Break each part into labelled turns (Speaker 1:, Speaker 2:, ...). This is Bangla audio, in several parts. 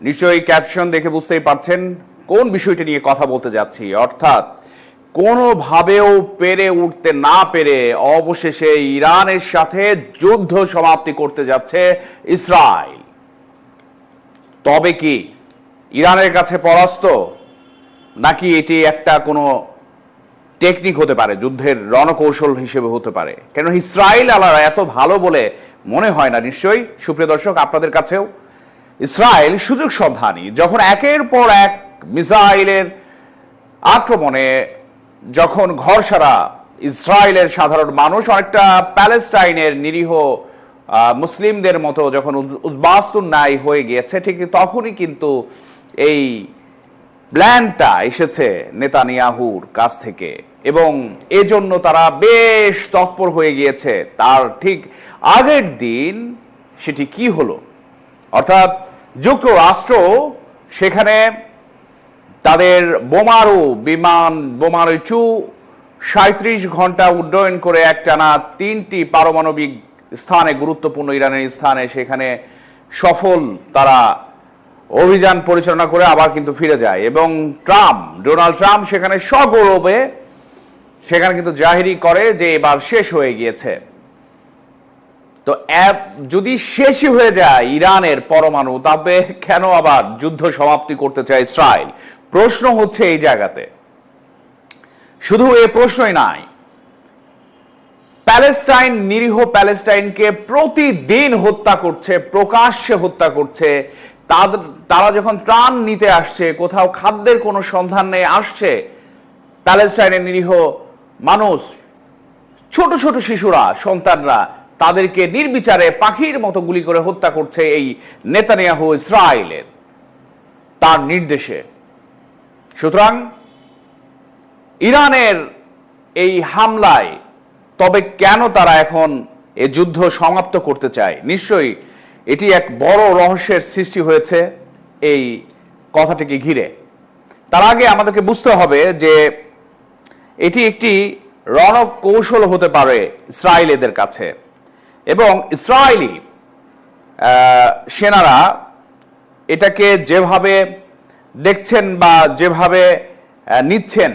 Speaker 1: নিশ্চয়ই ক্যাপশন দেখে বুঝতেই পারছেন কোন বিষয়টি নিয়ে কথা বলতে যাচ্ছি। অর্থাৎ, কোনোভাবেও পেরে উঠতে না পেরে অবশেষে ইরানের সাথে যুদ্ধ সমাপ্তি করতে যাচ্ছে ইসরায়েল। তবে কি ইরানের কাছে পরাস্ত? নাকি এটি একটা কোনো টেকনিক হতে পারে, যুদ্ধের রণকৌশল হিসেবে হতে পারে? কেন ইসরায়েল আলারা এত ভালো বলে মনে হয় না নিশ্চয়ই। সুপ্রিয় দর্শক, আপনাদের কাছেও ইসরায়েল সুযোগ সন্ধানী, যখন একের পর এক মিসাইলের আক্রমণে যখন ঘর সারা ইসরায়েলের সাধারণ মানুষ, অনেকটা প্যালেস্টাইনের নিরীহ মুসলিমদের মতো যখন উদ- উদ্বাস্তুর ন্যায় হয়ে গিয়েছে, ঠিক তখনই কিন্তু এই প্ল্যানটা এসেছে নেতানিয়াহুর কাছ থেকে। এবং এজন্য তারা বেশ তৎপর হয়ে গিয়েছে। তার ঠিক আগের দিন সেটি কি হলো? অর্থাৎ যুক্তরাষ্ট্র সেখানে তাদের বোমারু বিমান, বোমারু চু সাঁত্রিশ ঘণ্টা উড্ডয়ন করে একটানা তিনটি পারমাণবিক স্থানে, গুরুত্বপূর্ণ ইরানের স্থানে সেখানে সফল তারা অভিযান পরিচালনা করে আবার কিন্তু ফিরে যায়। এবং ট্রাম্প, ডোনাল্ড ট্রাম্প সেখানে সগৌরবে, সেখানে কিন্তু জাহিরি করে যে এবার শেষ হয়ে গিয়েছে। তো অ্যাপ যদি শেষই হয়ে যায় ইরানের পরমাণু, তবে কেন আবার যুদ্ধ সমাপ্তি করতে চায় ইসরায়েল? প্রশ্ন হচ্ছে এই জায়গাতে। শুধু এ প্রশ্নই নাই। প্যালেস্টাইন, নিরীহ প্যালেস্টাইনকে প্রতিদিন হত্যা করছে, প্রকাশ্যে হত্যা করছে। তাদের তারা যখন ত্রাণ নিতে আসছে, কোথাও খাদ্যের কোনো সন্ধান নেই, আসছে। প্যালেস্টাইনের নিরীহ মানুষ, ছোট ছোট শিশুরা, সন্তানরা তাদেরকে নির্বিচারে পাখির মতো গুলি করে হত্যা করছে এই নেতানিয়াহু ইসরায়েলের। তার নির্দেশে। সুতরাং ইরানের এই হামলায় তবে কেন তারা এখন এ যুদ্ধ সমাপ্ত করতে চায়? নিশ্চয়ই এটি এক বড় রহস্যের সৃষ্টি হয়েছে এই কথাটিকে ঘিরে। তার আগে আমাদেরকে বুঝতে হবে যে এটি একটি রণকৌশল হতে পারে ইসরায়েলিদের কাছে। এবং ইসরায়েলি সেনারা এটাকে যেভাবে দেখছেন বা যেভাবে নিচ্ছেন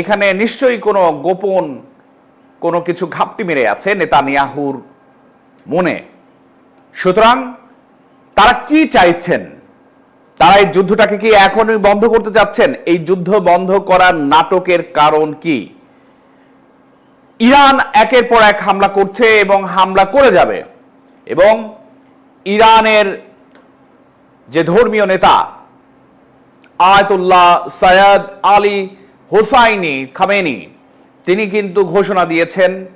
Speaker 1: এখানে নিশ্চয়ই কোনো গোপন কোনো কিছু ঘাপটি মেরে আছে নেতানিয়াহুর মনে। সুতরাং তারা কি চাইছেন? তারা এই যুদ্ধটাকে কি এখনই বন্ধ করতে যাচ্ছেন এই যুদ্ধ বন্ধ করার নাটকের কারণ কি? ইরান একের পর এক হামলা করছে এবং হামলা করে যাবে। এবং ইরানের যে ধর্মীয় নেতা, Ayatollah Sayyid Ali Hosseini Khamenei, তিনি কিন্তু ঘোষণা দিয়েছেন,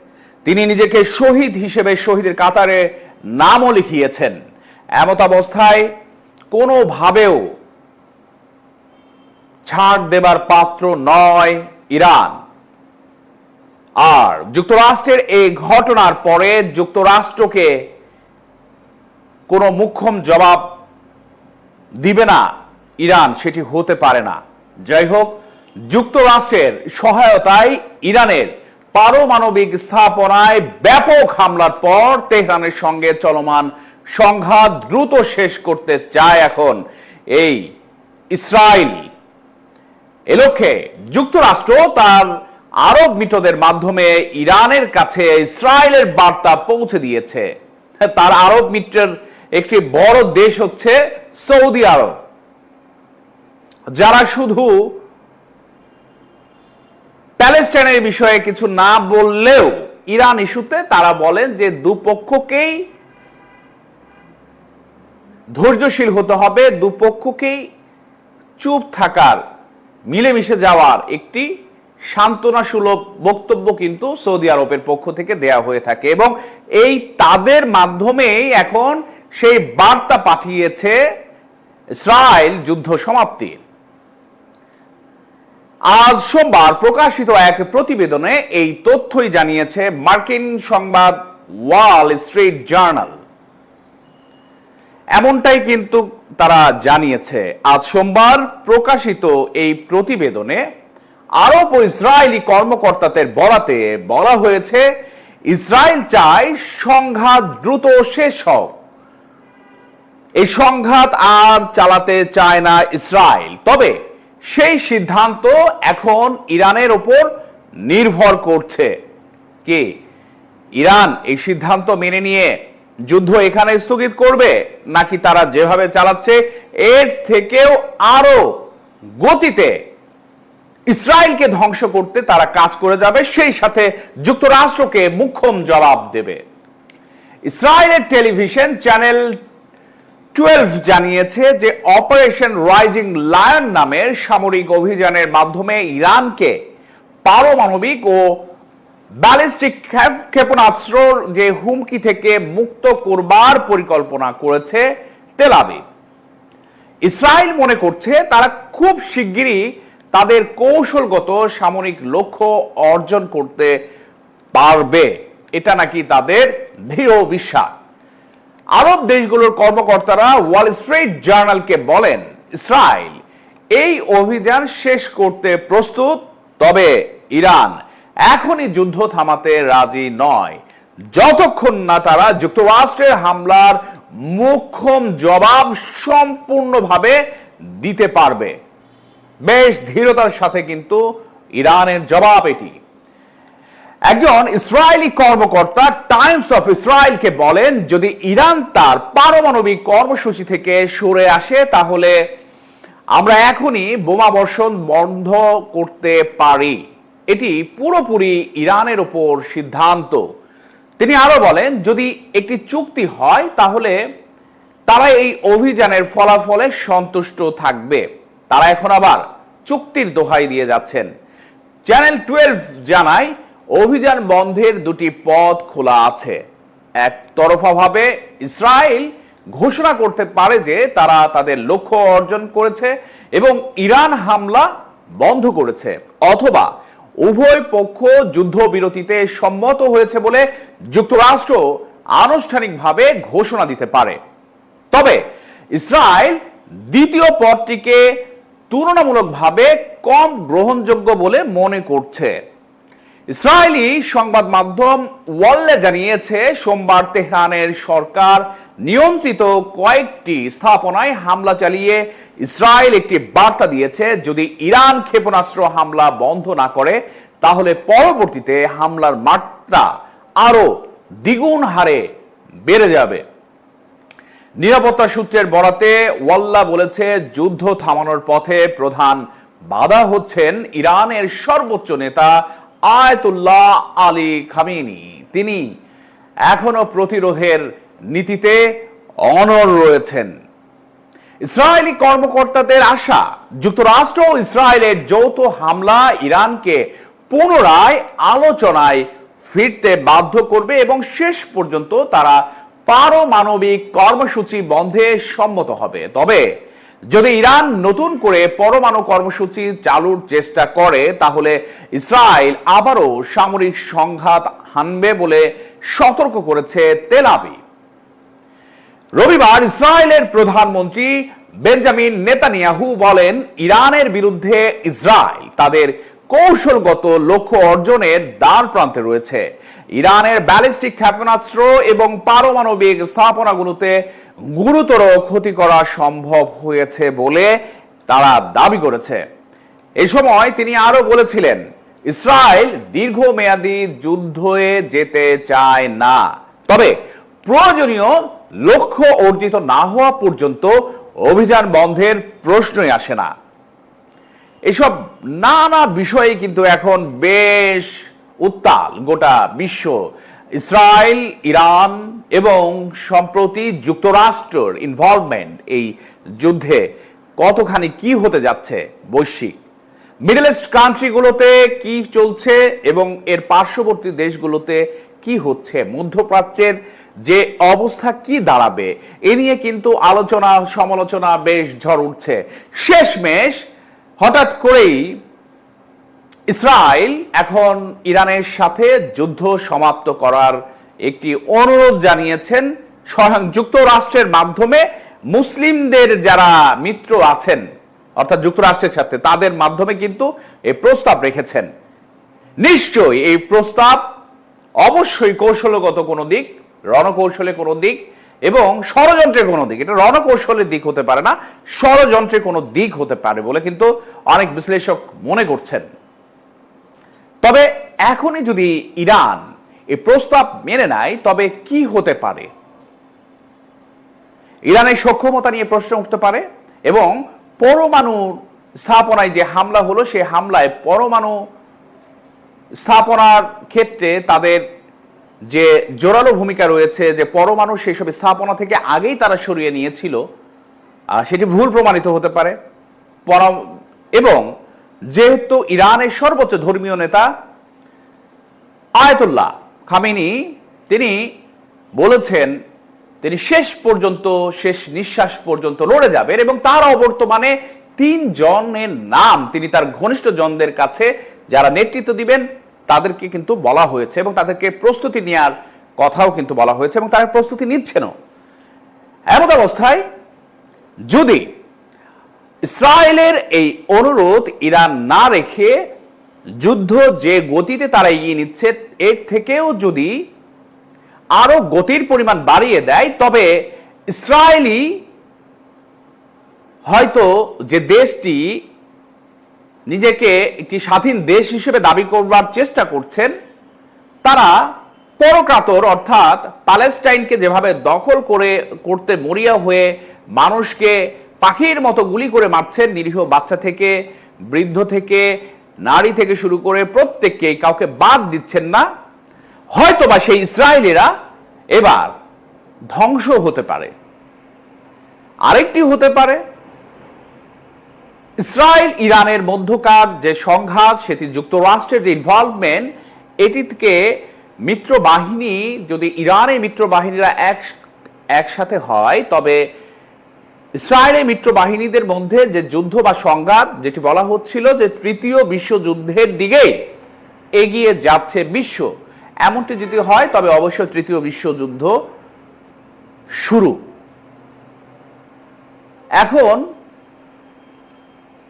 Speaker 1: তিনি নিজেকে শহীদ হিসেবে শহীদের কাতারে নামও লিখিয়েছেন। এমত অবস্থায় কোনোভাবেও ছাড় দেবার পাত্র নয় ইরান। আর যুক্তরাষ্ট্রের এই ঘটনার পরে যুক্তরাষ্ট্রকে কোনো মুখ্যম জবাব দিবে না ইরান, সেটি হতে পারে না। যাই হোক, যুক্তরাষ্ট্রের সহায়তায় ইরানের পারমাণবিক স্থাপনায় ব্যাপক হামলার পর তেহরানের সঙ্গে চলমান সংঘাত দ্রুত শেষ করতে চায় এখন এই ইসরায়েল। এ লক্ষ্যে যুক্তরাষ্ট্র তার আরব মিত্রদের মাধ্যমে ইরানের কাছে ইসরায়েলের বার্তা পৌঁছে দিয়েছে। তার আরব মিত্রের একটি বড় দেশ হচ্ছে সৌদি আরব। যারা শুধু প্যালেস্টাইনের বিষয়ে কিছু না বললেও ইরান ইস্যুতে তারা বলেন যে দুপক্ষকেই ধৈর্যশীল হতে হবে, দুপক্ষকেই চুপ থাকার, মিলেমিশে যাওয়ার একটি সান্ত্বনা সুলভ বক্তব্য কিন্তু সৌদি আরবের পক্ষ থেকে দেয়া হয়ে থাকে এবং এই তাদের মাধ্যমেই এখন সেই বার্তা পাঠিয়েছে ইসরায়েল যুদ্ধ সমাপ্তির আজ সোমবার প্রকাশিত এক প্রতিবেদনে এই তথ্যই জানিয়েছে মার্কিন সংবাদ ওয়াল স্ট্রিট জার্নাল। এমনটাই কিন্তু তারা জানিয়েছে। আজ সোমবার প্রকাশিত এই প্রতিবেদনে আরব ও ইসরায়েলি কর্মকর্তাদের বরাতে বলা হয়েছে, ইসরায়েল চায় সংঘাত দ্রুত শেষ হোক। এই সংঘাত আর চালাতে চায় না ইসরায়েল। তবে সেই সিদ্ধান্ত এখন ইরানের ওপর নির্ভর করছে। কি? ইরান এই সিদ্ধান্ত মেনে নিয়ে যুদ্ধ এখানে স্থগিত করবে, নাকি তারা যেভাবে চালাচ্ছে, এর থেকেও আরও গতিতে ইসরায়েলকে ধ্বংস করতে তারা কাজ করে যাবে, সেই সাথে যুক্তরাষ্ট্রকে মুখ্যম জবাব দেবে। ইসরায়েলের টেলিভিশন চ্যানেল টুয়েলভ জানিয়েছে যে অপারেশন রাইজিং লায়ন নামের সামরিক অভিযানের মাধ্যমে ইরানকে পারমাণবিক ও ব্যালিস্টিক ক্ষেপণাস্ত্র যে হুমকি থেকে মুক্ত করবার পরিকল্পনা করেছে তেলাবিব ইসরায়েল মনে করছে তারা খুব শিগগিরই তাদের কৌশলগত সামরিক লক্ষ্য অর্জন করতে পারবে। এটা নাকি তাদের দৃঢ় বিশ্বাস? আরব দেশগুলোর কর্মকর্তারা ওয়াল স্ট্রিট জার্নালকে বলেন, ইসরায়েল, এই অভিযান শেষ করতে প্রস্তুত? তবে ইরান এখনই যুদ্ধ থামাতে রাজি নয়। যতক্ষণ না তারা যুক্তরাষ্ট্রের হামলার মুখ্যম জবাব সম্পূর্ণভাবে দিতে পারবে। বেশ ধীরতার সাথে কিন্তু ইরানের জবাব এটি। একজন ইসরায়েলি কর্মকর্তা টাইমস অফ ইসরায়েলকে বলেন, যদি ইরান তার পারমাণবিক কর্মসূচি থেকে সরে আসে, তাহলে আমরা এখনই বোমা বর্ষণ বন্ধ করতে পারি। এটি পুরোপুরি ইরানের ওপর সিদ্ধান্ত। তিনি আরও বলেন, যদি একটি চুক্তি হয়, তাহলে তারা এই অভিযানের ফলাফলে সন্তুষ্ট থাকবে। তারা এখন আবার চুক্তির দোহাই দিয়ে যাচ্ছেন। চ্যানেল টুয়েলভ জানায়, অভিযান বন্ধের দুটি পথ খোলা আছে। একতরফাভাবে ইসরায়েল ঘোষণা করতে পারে যে তারা তাদের লক্ষ্য অর্জন করেছে এবং ইরান হামলা বন্ধ করেছে, অথবা উভয় পক্ষ যুদ্ধবিরতিতে সম্মত হয়েছে বলে যুক্তরাষ্ট্র আনুষ্ঠানিকভাবে ঘোষণা দিতে পারে। তবে ইসরায়েল দ্বিতীয় পথটিকে তুলনামূলকভাবে কম গ্রহণযোগ্য বলে মনে করছে। ইসরায়েলি সংবাদ মাধ্যম ওয়াল্লে জানিয়েছে, সোমবার তেহরানের সরকার নিয়ন্ত্রিত কয়েকটি স্থাপনায় হামলা চালিয়ে ইসরায়েল একটি বার্তা দিয়েছে, যদি ইরান ক্ষেপণাস্ত্র হামলা বন্ধ না করে, তাহলে পরবর্তীতে হামলার মাত্রা আরও দ্বিগুণ হারে বেড়ে যাবে। নিরাপত্তা সূত্রের বরাতে ওয়াল্লা বলেছে, যুদ্ধ থামানোর পথে প্রধান বাধা হচ্ছেন ইরানের সর্বোচ্চ নেতা আয়তুল্লাহ আলী খামিনি তিনি এখনও প্রতিরোধের নীতিতে অনর রয়েছেন। ইসরায়েলি কর্মকর্তাদের আশা, যুক্তরাষ্ট্র ও ইসরায়েলের যৌথ হামলা ইরানকে পুনরায় আলোচনায় ফিরতে বাধ্য করবে এবং শেষ পর্যন্ত তারা পারমাণবিক কর্মসূচি বন্ধে সম্মত হবে। তবে যদি ইরান নতুন করে পরমাণু কর্মসূচি চালুর চেষ্টা করে, তাহলে ইসরায়েল আবারও সামরিক সংঘাত হানবে বলে সতর্ক করেছে তেলাবি রবিবার ইসরায়েলের প্রধানমন্ত্রী বেঞ্জামিন নেতানিয়াহু বলেন, ইরানের বিরুদ্ধে ইসরায়েল তাদের কৌশলগত লক্ষ্য অর্জনের দ্বার প্রান্তে রয়েছে। ইরানের ব্যালিস্টিক ক্ষেপণাস্ত্র এবং পারমাণবিক স্থাপনাগুলোতে গুরুতর ক্ষতি করা সম্ভব হয়েছে বলে তারা দাবি করেছে। এই সময় তিনি আরও বলেছিলেন, ইসরায়েল দীর্ঘমেয়াদী যুদ্ধে যেতে চায় না। তবে প্রয়োজনীয় লক্ষ্য অর্জিত না হওয়া পর্যন্ত অভিযান বন্ধের প্রশ্নই আসে না। এসব নানা বিষয়ে কিন্তু এখন বেশ উত্তাল গোটা বিশ্ব, ইসরায়েল, ইরান এবং সম্প্রতি যুক্তরাষ্ট্রের ইনভলভমেন্ট এই যুদ্ধে কতখানি কি হতে যাচ্ছে বৈশ্বিক। মিডল ইস্ট কান্ট্রিগুলোতে কি চলছে এবং এর পার্শ্ববর্তী দেশগুলোতে কি হচ্ছে, মধ্যপ্রাচ্যের যে অবস্থা কি দাঁড়াবে, এ নিয়ে কিন্তু আলোচনা সমালোচনা বেশ ঝড় উঠছে। শেষমেশ হঠাৎ করেই ইসরায়েল এখন ইরানের সাথে যুদ্ধ সমাপ্ত করার একটি অনুরোধ জানিয়েছেন। স্বয়ং যুক্তরাষ্ট্রের মাধ্যমে মুসলিমদের যারা মিত্র আছেন, অর্থাৎ যুক্তরাষ্ট্রের সাথে, তাদের মাধ্যমে কিন্তু এই প্রস্তাব রেখেছেন। নিশ্চয়ই এই প্রস্তাব অবশ্যই কৌশলগত কোনো দিক, রণকৌশলে কোনো দিক এবং ষড়যন্ত্রের কোনো দিক, এটা রণকৌশলের দিক হতে পারে না, ষড়যন্ত্রের কোনো দিক হতে পারে বলে কিন্তু অনেক বিশ্লেষক মনে করছেন। তবে এখনই যদি ইরান এই প্রস্তাব মেনে নেয়, তবে কি হতে পারে? ইরানের সক্ষমতা নিয়ে প্রশ্ন উঠতে পারে এবং পরমাণু স্থাপনায় যে হামলা হলো সেই হামলায় পরমাণু স্থাপনার ক্ষেত্রে তাদের যে জোরালো ভূমিকা রয়েছে, যে পরমাণু সেসব স্থাপনা থেকে আগেই তারা সরিয়ে নিয়েছিল সেটি ভুল প্রমাণিত হতে পারে। এবং যেহেতু ইরানের সর্বোচ্চ ধর্মীয় নেতা আয়তুল্লাহ খামিনি তিনি বলেছেন, তিনি শেষ পর্যন্ত, শেষ নিঃশ্বাস পর্যন্ত লড়ে যাবেন এবং তার অবর্তমানে তিন জনের নাম, তিনি তার ঘনিষ্ঠ জনদের কাছে যারা নেতৃত্ব দিবেন তাদেরকে কিন্তু বলা হয়েছে এবং তাদেরকে প্রস্তুতি নেওয়ার কথাও কিন্তু বলা হয়েছে এবং তারা প্রস্তুতি নিচ্ছেনও। এমন অবস্থায় যদি ইসরায়েলের এই অনুরোধ ইরান না রেখে যুদ্ধ যে গতিতে তারা এগিয়ে নিচ্ছে, এর থেকেও যদি আরও গতির পরিমাণ বাড়িয়ে দেয়, তবে ইসরায়েলি হয়তো যে দেশটি নিজেকে একটি স্বাধীন দেশ হিসেবে দাবি করবার চেষ্টা করছেন, তারা পরকাতর অর্থাৎ প্যালেস্টাইনকে যেভাবে দখল করে, করতে মরিয়া হয়ে মানুষকে পাখির মতো গুলি করে মারছেন নিরীহ বাচ্চা থেকে, বৃদ্ধ থেকে, নারী থেকে শুরু করে প্রত্যেককে, কাউকে বাদ দিচ্ছেন না হয়তো বা সেই ইসরায়েলিরা এবার ধ্বংস হতে পারে। আরেকটি হতে পারে ইসরায়েল, ইরানের মধ্যকার যে সংঘাত, সেটি যুক্তরাষ্ট্রের যে ইনভলভমেন্ট এটিকে মিত্র বাহিনী যদি ইরানের মিত্র বাহিনীরা এক, একসাথে হয়, তবে ইসরায়েলের মিত্র বাহিনীদের মধ্যে যে যুদ্ধ বা সংঘাত, যেটি বলা হচ্ছিল যে তৃতীয় বিশ্বযুদ্ধের দিকে এগিয়ে যাচ্ছে বিশ্ব। এমনটি যদি হয়, তবে অবশ্য তৃতীয় বিশ্বযুদ্ধ শুরু। এখন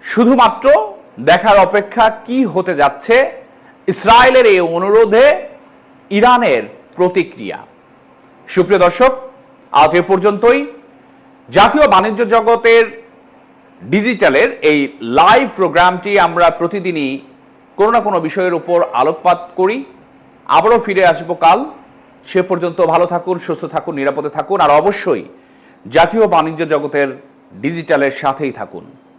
Speaker 1: শুধুমাত্র দেখার অপেক্ষা কি হতে যাচ্ছে ইসরায়েলের এই অনুরোধে ইরানের প্রতিক্রিয়া। সুপ্রিয় দর্শক, আজ এ পর্যন্তই। জাতীয় বাণিজ্য জগতের ডিজিটালের এই লাইভ প্রোগ্রামটি আমরা প্রতিদিনই কোনো না কোনো বিষয়ের উপর আলোকপাত করি। আবারও ফিরে আসব কাল। সে পর্যন্ত ভালো থাকুন, সুস্থ থাকুন, নিরাপদে থাকুন, আর অবশ্যই জাতীয় বাণিজ্য জগতের ডিজিটালের সাথেই থাকুন।